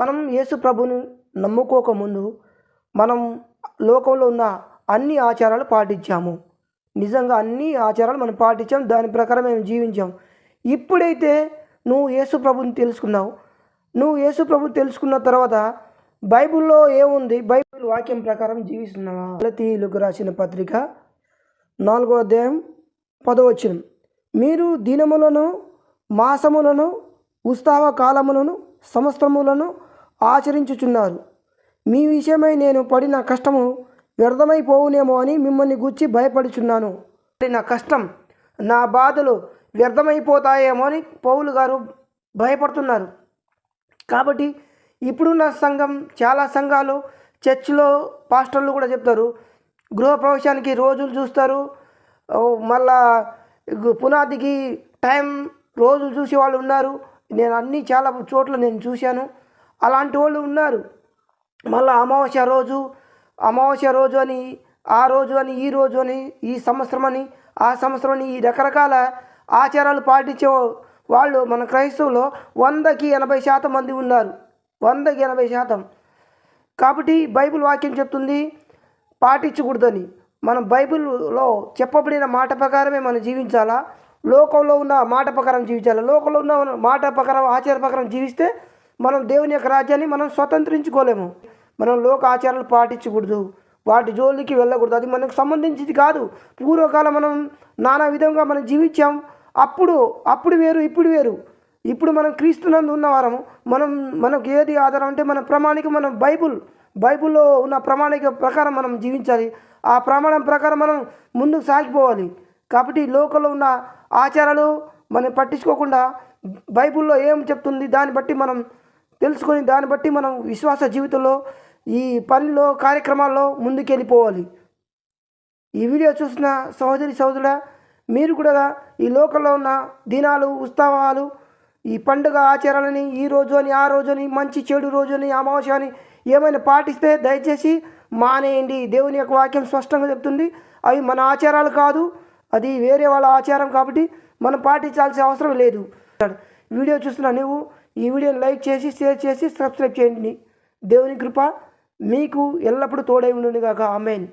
మనం యేసు ప్రభుని నమ్ముకోకముందు మనం లోకంలో ఉన్న అన్ని ఆచారాలు పాటించాము. నిజంగా అన్ని ఆచారాలు మనం పాటించాం. దాని ప్రకారం మేము జీవించాం. ఇప్పుడైతే నువ్వు యేసు ప్రభుని తెలుసుకున్నావు. నువ్వు యేసు ప్రభు తెలుసుకున్న తర్వాత బైబిల్లో ఏముంది? బైబిల్ వాక్యం ప్రకారం జీవిస్తున్నావా? గలతీయులకు రాసిన పత్రిక నాలుగో అధ్యాయం పదవచనం మీరు దినములను మాసములను ఉత్సవ కాలములను సంవత్సరములను ఆచరించుచున్నారు. మీ విషయమై నేను పడిన కష్టము వ్యర్థమైపోవునేమో అని మిమ్మల్ని గూర్చి భయపడుచున్నాను. నా కష్టం నా బాధలు వ్యర్థమైపోతాయేమో అని పౌలు గారు భయపడుతున్నారు. కాబట్టి ఇప్పుడున్న సంఘం చాలా సంఘాలు చర్చిలో పాస్టర్లు కూడా చెప్తారు. గృహప్రవేశానికి రోజులు చూస్తారు. మళ్ళా గు- పునాదికి టైం రోజులు చూసే వాళ్ళు ఉన్నారు. నేను అన్ని చాలా చోట్ల నేను చూశాను. అలాంటి వాళ్ళు ఉన్నారు. మళ్ళీ అమావాస్య రోజు అమావాస్య రోజు అని ఆ రోజు అని ఈ రోజు అని ఈ సంవత్సరం అని ఆ సంవత్సరం అని ఈ రకరకాల ఆచారాలు పాటించే వాళ్ళు మన క్రైస్తవులో వందకి ఎనభై శాతం మంది ఉన్నారు. వందకి ఎనభై శాతం. కాబట్టి బైబిల్ వాక్యం చెప్తుంది పాటించకూడదని. మనం బైబిల్లో చెప్పబడిన మాట ప్రకారమే మనం జీవించాలా? లోకంలో ఉన్న మాట ప్రకారం జీవించాలి? లోకంలో ఉన్న మాట ప్రకారం ఆచార ప్రకారం జీవిస్తే మనం దేవుని యొక్క రాజ్యాన్ని మనం స్వతంత్రించుకోలేము. మనం లోక ఆచారాలు పాటించకూడదు. వాటి జోలికి వెళ్ళకూడదు. అది మనకు సంబంధించింది కాదు. పూర్వకాలం మనం నానా విధంగా మనం జీవించాం. అప్పుడు అప్పుడు వేరు ఇప్పుడు వేరు. ఇప్పుడు మనం క్రీస్తునందు ఉన్నవారము. మనం మనకు ఏది ఆధారం అంటే మన ప్రమాణిక మనం బైబుల్ బైబిల్లో ఉన్న ప్రమాణిక ప్రకారం మనం జీవించాలి. ఆ ప్రమాణం ప్రకారం మనం ముందుకు సాగిపోవాలి. కాబట్టి లోకంలో ఉన్న ఆచారాలు మనం పట్టించుకోకుండా బైబిల్లో ఏం చెప్తుంది? దాన్ని బట్టి మనం తెలుసుకొని దాన్ని బట్టి మనం విశ్వాస జీవితంలో ఈ పనిలో కార్యక్రమాల్లో ముందుకెళ్ళిపోవాలి ఈ వీడియో చూసిన సహోదరి సహోదరుడా మీరు కూడా ఈ లోకంలో ఉన్న దినాలు ఉత్సవాలు ఈ పండుగ ఆచారాలని ఈ రోజు అని ఆ రోజు అని మంచి చెడు రోజు అని అమావాస్య అని ఏమైనా పాటిస్తే దయచేసి మానేయండి. దేవుని యొక్క వాక్యం స్పష్టంగా చెప్తుంది. అవి మన ఆచారాలు కాదు అది వేరే వాళ్ళ ఆచారం కాబట్టి మనం పాటించాల్సిన అవసరం లేదు. వీడియో చూస్తున్నా నువ్వు ఈ వీడియోని లైక్ చేసి షేర్ చేసి సబ్స్క్రైబ్ చేయండి. దేవుని కృప మీకు ఎల్లప్పుడూ తోడై ఉండును ఆమెన్.